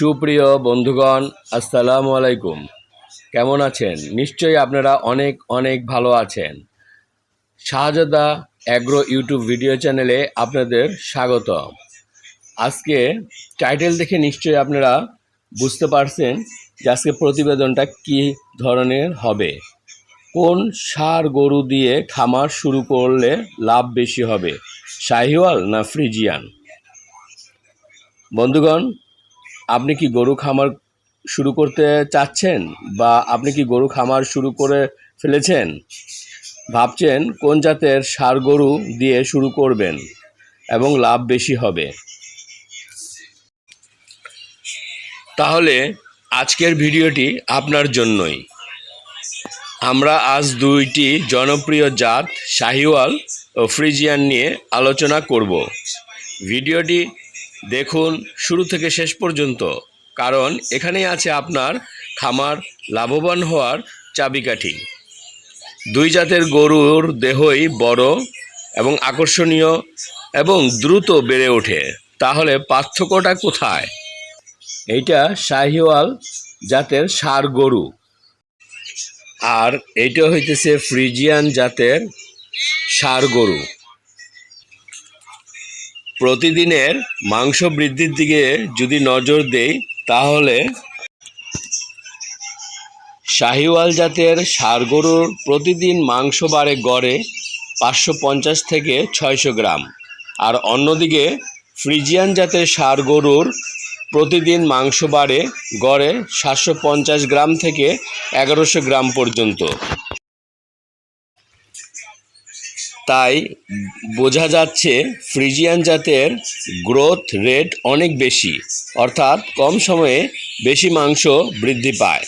সুপ্রিয় বন্ধুগণ, আসসালামু আলাইকুম। কেমন আছেন? নিশ্চয়ই আপনারা অনেক অনেক ভালো আছেন। শাহজাদা অ্যাগ্রো ইউটিউব ভিডিও চ্যানেলে আপনাদের স্বাগত আজকে টাইটেল দেখে নিশ্চয়ই আপনারা বুঝতে পারছেন যে আজকে প্রতিবেদনটা কী ধরনের হবে। কোন সার গরু দিয়ে খামার শুরু করলে লাভ বেশি হবে? শাহিওয়াল না ফ্রিজিয়ান? বন্ধুগণ আপনি কি গরু খামার শুরু করতে চাচ্ছেন বা আপনি কি গরু খামার শুরু করে ফেলেছেন? ভাবছেন কোন জাতের সার গরু দিয়ে শুরু করবেন এবং লাভ বেশি হবে? তাহলে আজকের ভিডিওটি আপনার জন্যই। আমরা আজ দুইটি জনপ্রিয় জাত শাহিওয়াল ও ফ্রিজিয়ান নিয়ে আলোচনা করব। ভিডিওটি দেখুন, শুরু থেকে শেষ পর্যন্ত, কারণ এখানেই আছে আপনার খামার লাভবান হওয়ার চাবিকাঠি। দুই জাতের গরুর দেহই বড় এবং আকর্ষণীয় এবং দ্রুত বেড়ে ওঠে। তাহলে পার্থক্যটা কোথায়? এইটা শাহিওয়াল জাতের সার গরু। আর এইটা হইতেছে ফ্রিজিয়ান জাতের সার গরু। প্রতিদিনের মাংস বৃদ্ধির দিকে যদি নজর দেই, তাহলে শাহিওয়াল জাতের গরুর প্রতিদিন মাংস বাড়ে গড়ে পাঁচশো পঞ্চাশ থেকে ছয়শো গ্রাম। আর অন্যদিকে ফ্রিজিয়ান জাতের গরুর প্রতিদিন মাংস বাড়ে গড়ে সাতশো পঞ্চাশ গ্রাম থেকে এগারোশো গ্রাম পর্যন্ত। তাই বোঝা যাচ্ছে ফ্রিজিয়ান জাতের গ্রোথ রেট অনেক বেশি, অর্থাৎ কম সময়ে বেশি মাংস বৃদ্ধি পায়।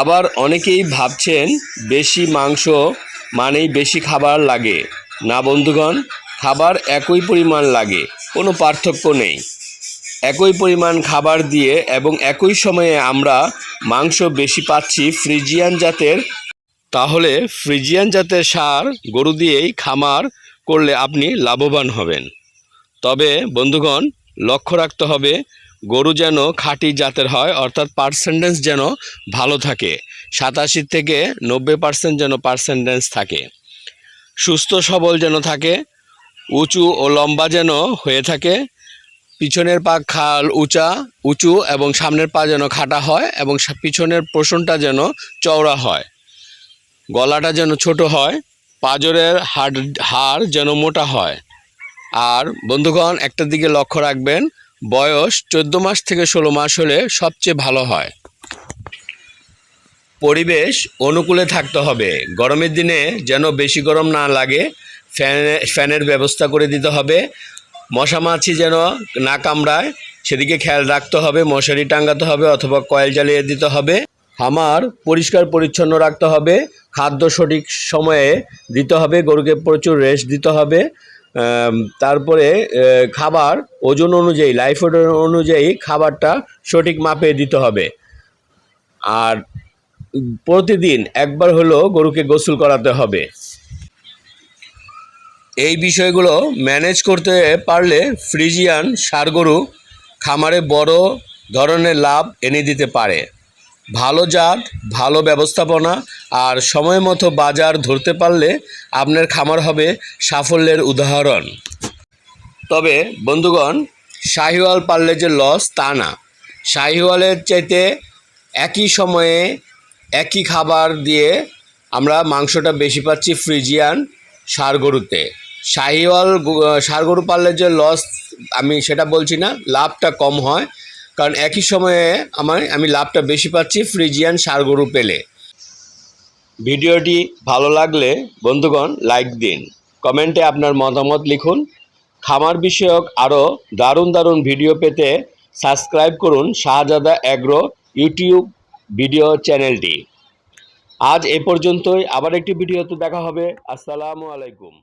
আবার অনেকেই ভাবছেন বেশি মাংস মানেই বেশি খাবার লাগে। না বন্ধুগণ, খাবার একই পরিমাণ লাগে, কোনো পার্থক্য নেই। একই পরিমাণ খাবার দিয়ে এবং একই সময়ে আমরা মাংস বেশি পাচ্ছি ফ্রিজিয়ান জাতের তাহলে ফ্রিজিয়ান জাতের সার গরু দিয়েই খামার করলে আপনি লাভবান হবেন। তবে বন্ধুগণ, লক্ষ্য রাখতে হবে, গরু যেন খাঁটি জাতের হয়, অর্থাৎ পার্সেন্টেজ যেন ভালো থাকে। সাতাশি থেকে নব্বই পার্সেন্ট যেন পার্সেন্টেজ থাকে। সুস্থ সবল যেন থাকে, উঁচু ও লম্বা যেন হয়ে থাকে, পিছনের পা খাল উঁচা, উঁচু এবং সামনের পা যেন খাটা হয় এবং পিছনের পোষণটা যেন চওড়া হয়। গলাটা যেন ছোট হয়, পাজরের হাড় হাড় যেন মোটা হয়। আর বন্ধুগণ, একটা দিকে লক্ষ্য রাখবেন, বয়স চোদ্দ মাস থেকে ষোলো মাস হলে সবচেয়ে ভালো হয়। পরিবেশ অনুকূলে থাকতে হবে। গরমের দিনে যেন বেশি গরম না লাগে, ফ্যান, ফ্যানের ব্যবস্থা করে দিতে হবে। মশা মাছি যেন না কামড়ায়, সেদিকে খেয়াল রাখতে হবে, মশারি টাঙ্গাতে হবে অথবা কয়েল জ্বালিয়ে দিতে হবে। খামার পরিষ্কার পরিচ্ছন্ন রাখতে হবে। খাদ্য সঠিক সময়ে দিতে হবে, গরুকে প্রচুর রেস্ট দিতে হবে তারপরে খাবার ওজন অনুযায়ী লাইফ অনুযায়ী খাবারটা সঠিক মাপে দিতে হবে। আর প্রতিদিন একবার হলো গরুকে গোসল করাতে হবে। এই বিষয়গুলো ম্যানেজ করতে পারলে ফ্রিজিয়ান সার গরু খামারে বড় ধরনের লাভ এনে দিতে পারে। ভালো জাত, ভালো ব্যবস্থাপনা আর সময় মতো বাজার ধরতে পারলে আপনার খামার হবে সাফল্যের উদাহরণ। তবে বন্ধুগণ, শাহিওয়াল পারলে যে লস তা না। শাহিওয়ালের চাইতে একই সময়ে একই খাবার দিয়ে আমরা মাংসটা বেশি পাচ্ছি ফ্রিজিয়ান ষাঁড় গরুতে শাহিওয়াল ষাঁড় গরু পাললে যে লস আমি সেটা বলছি না, লাভটা কম হয়। কারণ একই সময়ে আমার, আমি লাভটা বেশি পাচ্ছি ফ্রিজিয়ান ষাঁড় গরু পেলে। ভিডিওটি ভালো লাগলে বন্ধুগণ লাইক দিন। কমেন্টে আপনার মতামত লিখুন। খামার বিষয়ক আরও দারুণ দারুণ ভিডিও পেতে সাবস্ক্রাইব করুন শাহজাদা অ্যাগ্রো ইউটিউব ভিডিও চ্যানেলটি। আজ এ পর্যন্তই। আবার একটি ভিডিওতে দেখা হবে। আসসালামু আলাইকুম।